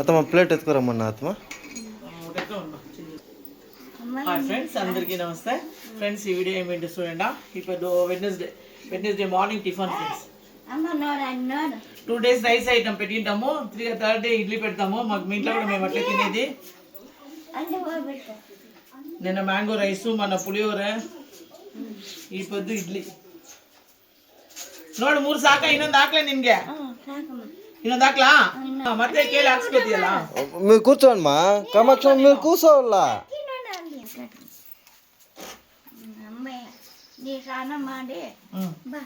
అత్తమ్మ ప్లేట్ ఎత్తుకురమ్మన్నా అత్తమ్మ hi friends అందరికీ నమస్తే. ఫ్రెండ్స్ ఈ వీడియో ఏమిటి చూడండి. ఇప్పుడు Wednesday Wednesday morning tiffin friends two days rice item పెట్టింటాము. Three third day idli పెడతాము. మాకు మీ ఇంట్లో కూడా మేము అట్లా తినేది. నిన్న మ్యాంగో రైస్ మన పులిహోర ఈ పొద్దు ఇడ్లీ. ನೋಡು ಮೂರು ಸಾಕ ಇನ್ನೊಂದು ಹಾಕ್ಲೇ ನಿನ್ಗೆ సాకమ్మ ಇನ್ನೊಂದು ಹಾಕ್ಲಾ ಹಾ, ಮತ್ತೆ ಕೇಳಿ ಹಾಕ್ಸ್ಕೊತೀಯಲ್ಲ మీరు కూర్చోండిమా కామాక్షి మీరు కూర్చోవాలా అమ్మాయి నీ స్నానం మాడి ಹ್ಮ್ బా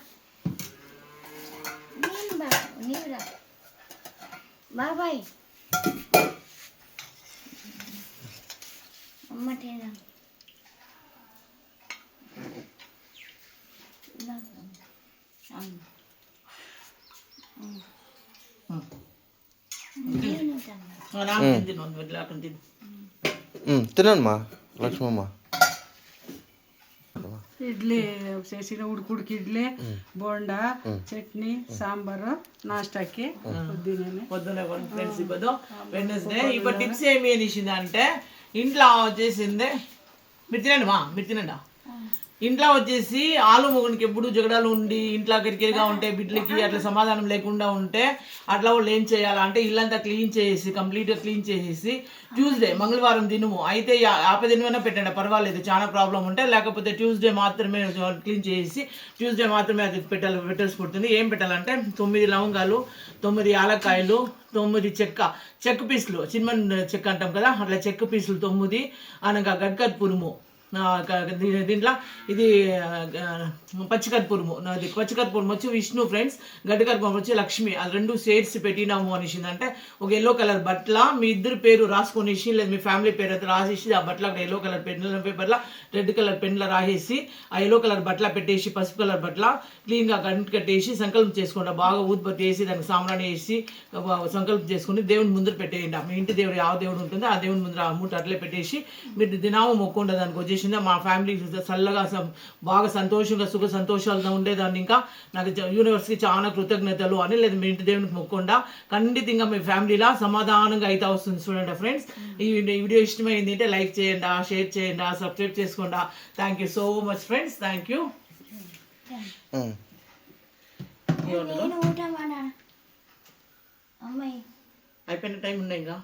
నేను బా నీవు రా బాబాయ్ అమ్మ తినా తినమ్మా లక్ష్మమ్మ. ఇడ్లీ చేసిన ఉడుకుడికి ఇడ్లీ బోండా చట్నీ సాంబారు నాస్టాకి పొద్దున ఫ్రెండ్స్ ఇప్పుడు టిప్స్ ఏమి అనేసింది అంటే ఇంట్లో వచ్చేసింది మీరు తినండి మా మీరు తినండి. ఇంట్లో వచ్చేసి ఆలు మొగునికి ఎప్పుడు జగడాలు ఉండి ఇంట్లో కిరికిరిగా ఉంటే బిడ్డలకి అట్లా సమాధానం లేకుండా ఉంటే అట్లా వాళ్ళు ఏం చేయాలా? అంటే ఇల్లంతా క్లీన్ చేసి కంప్లీట్గా క్లీన్ చేసేసి ట్యూస్డే మంగళవారం దినము అయితే యా- యాపై దినమైనా పెట్టండి? పర్వాలేదు చాలా ప్రాబ్లం ఉంటే లేకపోతే ట్యూస్డే మాత్రమే క్లీన్ చేసి ట్యూస్డే మాత్రమే అది పెట్టాలి పెట్టాల్సి పడుతుంది. ఏం పెట్టాలంటే తొమ్మిది లవంగాలు తొమ్మిది యాలక్కాయలు తొమ్మిది చెక్క చెక్క పీసులు చిన్న చెక్క అంటాం కదా అట్లా చెక్క పీసులు తొమ్మిది అనగా గడ్కర్పూరము దీంట్లో ఇది పచ్చికర్పూరము. అది పచ్చికర్పూరం వచ్చి విష్ణు ఫ్రెండ్స్ గడ్డకర్పూరం వచ్చి లక్ష్మి. అది రెండు షేడ్స్ పెట్టినాము అనేసింది. అంటే ఒక ఎల్లో కలర్ బట్ల మీ ఇద్దరు పేరు రాసుకొనేసి లేదా మీ ఫ్యామిలీ పేరు అయితే రాసేసి ఆ బట్ల అక్కడ ఎల్లో కలర్ పెన్నుల పేపర్లో రెడ్ కలర్ పెన్లో రాసేసి ఆ ఎల్లో కలర్ బట్ల పెట్టేసి పసుపు కలర్ బట్ల క్లీన్గా గంట కట్టేసి సంకల్పం చేసుకుంటా. బాగా ఉత్పత్తి వేసి దానికి సాంబ్రాణి వేసి సంకల్పం చేసుకుని దేవుని ముందర పెట్టేయండి. మీ ఇంటి దేవుడు ఆ దేవుడు ఉంటుందో ఆ దేవుని ముందర ఆ మూట అట్లే పెట్టేసి మీరు దినాము మొక్కుండా దానికి వచ్చేసింది మా ఫ్యామిలీ చల్లగా సం- బాగా సంతోషంగా సుఖ సంతోషాలతో ఉండేదాన్ని. ఇంకా నాకు యూనివర్స్కి చాలా కృతజ్ఞతలు అని లేదు. మీ ఇంటి దేవునికి మొక్కుండా ఖండితంగా మీ ఫ్యామిలీలో సమాధానంగా అయితే వస్తుంది చూడండి ఫ్రెండ్స్ ఈ వీడియో- ఈ వీడియో ఇష్టమైంది అంటే లైక్ చేయండి షేర్ చేయండి సబ్స్క్రైబ్ చేసుకోండి. Thank you so much friends thank you అయిపోయిన టైం ఉన్నాయి ఇంకా?